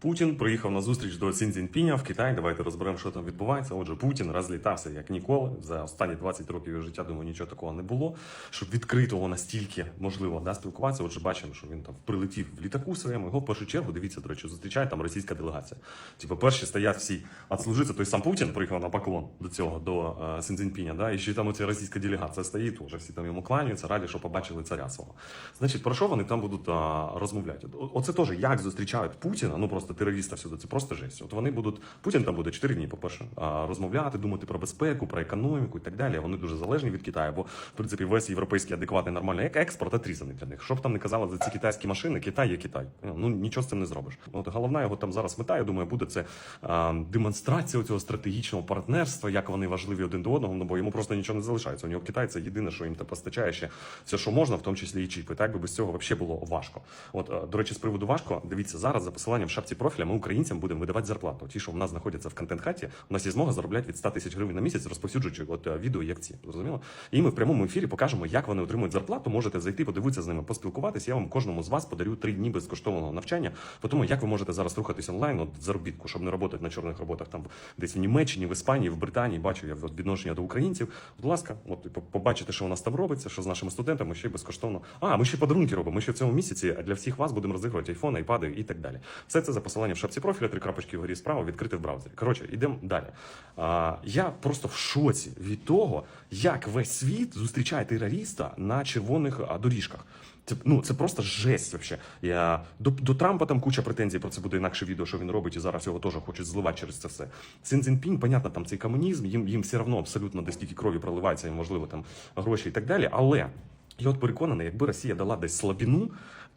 Путін приїхав на зустріч до Сін Цзіньпіня в Китай. Давайте розберемо, що там відбувається. Отже, Путін розлітався як ніколи. За останні 20 років його життя, думаю, нічого такого не було. Щоб відкритого настільки можливо да, спілкуватися. Отже, бачимо, що він там прилетів в літаку своєму. Його в першу чергу, дивіться, до речі, зустрічає там російська делегація. Типу, перші стоять всі отслужиться. Той сам Путін приїхав на поклон до цього, до е, Сін Цзіньпіня, да, і ще там оця російська делегація стоїть, вже всі там йому кланяються, раді, що побачили царя свого. Значить, про що вони там будуть а, розмовляти? Оце теж як зустрічають Путіна, ну просто терориста всюди, це просто жесть. От вони будуть, Путін там буде 4 дні, по-перше, розмовляти, думати про безпеку, про економіку і так далі. Вони дуже залежні від Китаю, бо в принципі весь європейський адекватний нормальний експорт отрізаний для них. Що б там не казали за ці китайські машини, Китай є Китай. Ну нічого з цим не зробиш. От головна його там зараз мета, я думаю, буде це а, демонстрація цього стратегічного партнерства, як вони важливі один до одного. Ну бо йому просто нічого не залишається. У нього Китай це єдине, що їм те постачає ще все, що можна, в тому числі і чіпи. Так би без цього взагалі було важко. От е, до речі, з приводу важко. Дивіться зараз за посиланням в шапці профіля. Ми українцям будемо видавати зарплату. Ті, що в нас знаходяться в контент-хаті, у нас є змога заробляти від 100 тисяч гривень на місяць, розповсюджуючи от е, відео як ці. Зрозуміло? І ми в прямому ефірі покажемо, як вони отримують зарплату. Можете зайти, подивитися з ними, поспілкуватися. Я вам кожному з вас подарю три дні безкоштовного навчання. По тому, як ви можете зараз рухатись онлайн, от заробітку, щоб не працювати на чорних роботах там десь в Німеччині, в Іспанії, в Британії. Бачу я от відношення до українців. Будь ласка, от побачите, що у нас там робиться, що з нашими студентами ще й безкоштовно. А, ми ще подарунки робимо. Ми ще в цьому місяці для всіх вас будемо розігрувати айфони, айпади і так далі. Все це за посиланням в шапці профіля, три крапочки вгорі справа, відкрити в браузері. Коротше, йдемо далі. А, я просто в шоці від того, як весь світ зустрічає терориста на червоних доріжках. Це ну це просто жесть. Вообще. Я до, до Трампа там куча претензій. Про це буде інакше відео, що він робить, і зараз його теж хочуть зливати через це все. Син Цзіньпінь, понятно, там цей комунізм, їм їм все одно абсолютно де скільки крові проливається, їм можливо там гроші і так далі. Але я от переконаний, якби Росія дала десь слабіну,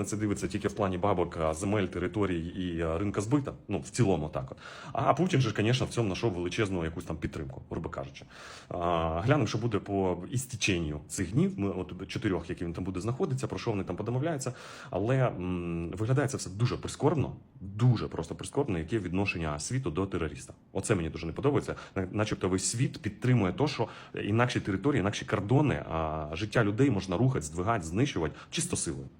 на це дивиться тільки в плані бабок, земель, територій і ринка збита. Ну в цілому так. От. А Путін же, звісно, в цьому знайшов величезну якусь там підтримку, грубо кажучи. Глянемо, що буде по істіченню цих днів. От чотирьох, які він там буде знаходитися, про що вони там подомовляються. Але м, виглядає це все дуже прискорбно, дуже просто прискорбно, яке відношення світу до терориста. Оце мені дуже не подобається. Начебто весь світ підтримує то, що інакші території, інакші кордони, а життя людей можна рухати, здвигати, знищувати чисто силою.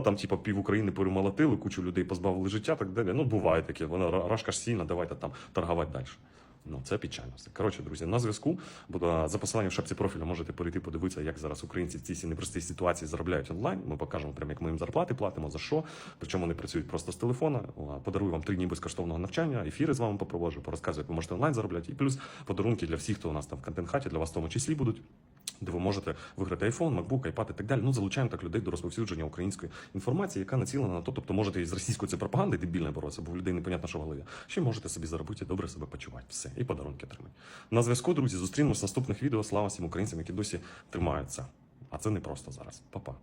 там типу пів України перемолотили, кучу людей позбавили життя, так далі. Ну буває таке, воно ра- рашка ж сильна, давайте там торгувати далі. Ну, це печально. Коротше, друзі, на зв'язку. Буду за посиланням в шапці профіля можете перейти подивитися, як зараз українці в цій непростій ситуації заробляють онлайн. Ми покажемо прямо, як ми їм зарплати платимо, за що. Причому вони працюють просто з телефона. Подарую вам три дні безкоштовного навчання, ефіри з вами попроводжу, порозказую, як ви можете онлайн заробляти. І плюс подарунки для всіх, хто у нас там в контент-хаті, для вас в тому числі будуть. Де ви можете виграти iPhone, MacBook, iPad і так далі. Ну залучаємо так людей до розповсюдження української інформації, яка націлена на то. Тобто можете із російською це пропагандою дебільною боротися, бо в людей непонятно, що в голові. Ще можете собі заробити добре себе почувати. Все, і подарунки отримати. На зв'язку, друзі, зустрінемось в наступних відео. Слава всім українцям, які досі тримаються. А це не просто зараз. Па-па.